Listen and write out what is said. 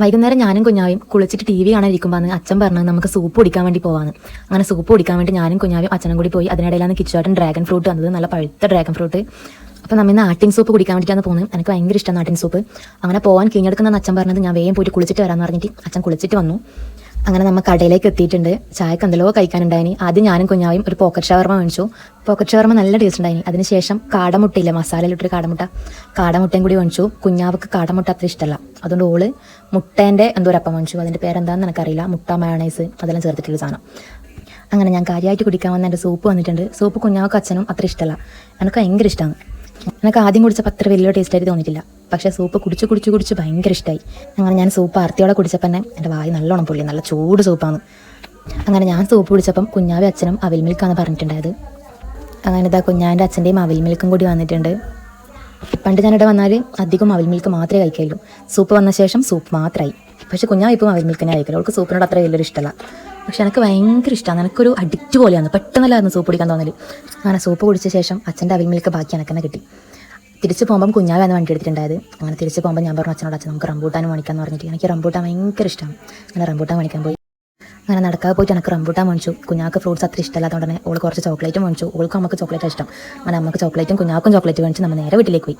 വൈകുന്നേരം ഞാനും കുഞ്ഞാവും കുളിച്ചിട്ട് ടി വി കാണാൻ ഇരിക്കുമ്പോൾ അച്ഛൻ പറഞ്ഞു നമുക്ക് സൂപ്പ് കുടിക്കാൻ വേണ്ടി പോവാന്ന്. അങ്ങനെ സൂപ്പ് കുടിക്കാൻ വേണ്ടി ഞാനും കുഞ്ഞാവും അച്ഛനും കൂടി പോയി. അതിനിടയിലാണ് കിച്ചുവാട്ടൻ ഡ്രാഗൺ ഫ്രൂട്ട് വന്നത് നല്ല പഴുത്ത ഡ്രാഗൺ ഫ്രൂട്ട് അപ്പോൾ നമ്മൾ ഇന്ന് ആട്ടിൻ സൂപ്പ് കുടിക്കാൻ വേണ്ടിയിട്ടാണ് പോകുന്നത് എനിക്ക് ഭയങ്കര ഇഷ്ടമാണ് ആട്ടിൻ സൂപ്പ് അങ്ങനെ പോകാൻ കീഴടക്കുന്ന അച്ഛൻ പറഞ്ഞത് ഞാൻ വേഗം പോയിട്ട് കുളിച്ചിട്ട് വരാമെന്ന് പറഞ്ഞിട്ട് അച്ഛൻ കുളിച്ചിട്ട് വന്നു. അങ്ങനെ നമ്മൾ കടയിലേക്ക് എത്തിയിട്ടുണ്ട്. ചായക്ക് എന്തെല്ലോ കഴിക്കാനുണ്ടായിനി. ആദ്യം ഞാനും കുഞ്ഞാവും ഒരു പോക്കറ്റ് ഷവർമ മേടിച്ചു. പോക്കറ്റ് ഷവർമ നല്ല ടേസ്റ്റ് ഉണ്ടായിനി. അതിനുശേഷം കാടമുട്ടയില്ല മസാലയിലിട്ടൊരു കാടമുട്ട. കാടമുട്ടയും കൂടി മേടിച്ചു. കുഞ്ഞാവക്ക് കാടമുട്ട അത്ര ഇഷ്ടമല്ല അതുകൊണ്ട് ഓൾ മുട്ടേന്റെ എന്തോ ഒരു അപ്പം മേടിച്ചു. അതിന്റെ പേരെന്താണെന്ന് എനിക്കറിയില്ല. മുട്ട മയണൈസ് അതെല്ലാം ചേർത്തിട്ടുള്ള സാധനം. അങ്ങനെ ഞാൻ കാര്യമായിട്ട് കുടിക്കാൻ വന്ന എന്റെ സൂപ്പ് വന്നിട്ടുണ്ട്. സൂപ്പ് കുഞ്ഞാവക്ക് അച്ഛനും അത്ര ഇഷ്ടമല്ല എനിക്ക് ഭയങ്കര ഇഷ്ടമാണ് എനിക്ക് ആദ്യം കുടിച്ചപ്പോൾ അത്ര വലിയ ടേസ്റ്റ് ആയിട്ട് തോന്നിയിട്ടില്ല. പക്ഷേ സൂപ്പ് കുടിച്ച് കുടിച്ച് കുടിച്ച് ഭയങ്കര ഇഷ്ടമായി അങ്ങനെ ഞാൻ സൂപ്പ് ആർത്തിയോടെ കുടിച്ചപ്പോൾ തന്നെ എന്റെ വായി നല്ലോണം പൊള്ളി നല്ല ചൂട് സൂപ്പാണ് അങ്ങനെ ഞാൻ സൂപ്പ് കുടിച്ചപ്പം കുഞ്ഞാവി അച്ഛനും അവിൽ മിൽക്കാന്ന് പറഞ്ഞിട്ടുണ്ടായത്. അങ്ങനെ ഇതാ കുഞ്ഞാന്റെ അച്ഛന്റെയും അവിൽ മിൽക്കും കൂടി വന്നിട്ടുണ്ട്. പണ്ട് ഞാനിവിടെ വന്നാൽ അധികം അവിൽ മിൽക്ക് മാത്രമേ കഴിക്കുള്ളൂ സൂപ്പ് വന്ന ശേഷം സൂപ്പ് മാത്രമായി പക്ഷേ കുഞ്ഞാവ് ഇപ്പം അവിൽ മിൽക്കിനെ കഴിക്കില്ല. അവൾക്ക് സൂപ്പിനോട് അത്ര വലിയൊരു ഇഷ്ടമല്ല പക്ഷെ എനിക്ക് ഭയങ്കര ഇഷ്ടമാണ് എനിക്കൊരു അഡിക്റ്റ് പോലെയാണ്. പെട്ടെന്നല്ലായിരുന്നു സൂപ്പ് കുടിക്കാൻ തോന്നൽ. അങ്ങനെ സൂപ്പ് കുടിച്ച ശേഷം അച്ഛന്റെ അവിൽ ബാക്കി എനക്കെന്നെ കിട്ടി. തിരിച്ച് പോകുമ്പം കുഞ്ഞാവാണ് വണ്ടി എടുത്തിട്ടുണ്ടായത്. അങ്ങനെ തിരിച്ച് പോകുമ്പോൾ ഞാൻ പറഞ്ഞു അച്ഛനോട് അച്ഛൻ നമുക്ക് റംബൂട്ടാൻ മേടിക്കാന്ന് പറഞ്ഞിട്ട് എനിക്ക് റംബൂട്ടാൻ ഭയങ്കര ഇഷ്ടമാണ് അങ്ങനെ റംബൂട്ടാൻ മേടിക്കാൻ പോയി. അങ്ങനെ നടക്കാതെ പോയിട്ട് എനിക്ക് റംബൂട്ടാൻ മേടിച്ചു. കുഞ്ഞാക്ക് ഫ്രൂട്ട്സ് അത്ര ഇഷ്ടമല്ലാത്തതുകൊണ്ട് തന്നെ ഓൾ കുറച്ച് ചോക്ലേറ്റ് മേടിച്ചു. ഓൾക്ക് നമുക്ക് ചോക്ലേറ്റ് ഇഷ്ടം. അങ്ങനെ നമുക്ക് ചോക്ലേറ്റും കുഞ്ഞാക്കും ചോക്ലേറ്റ് മേടിച്ച് നമ്മൾ നേരെ വീട്ടിലേക്ക് പോയി.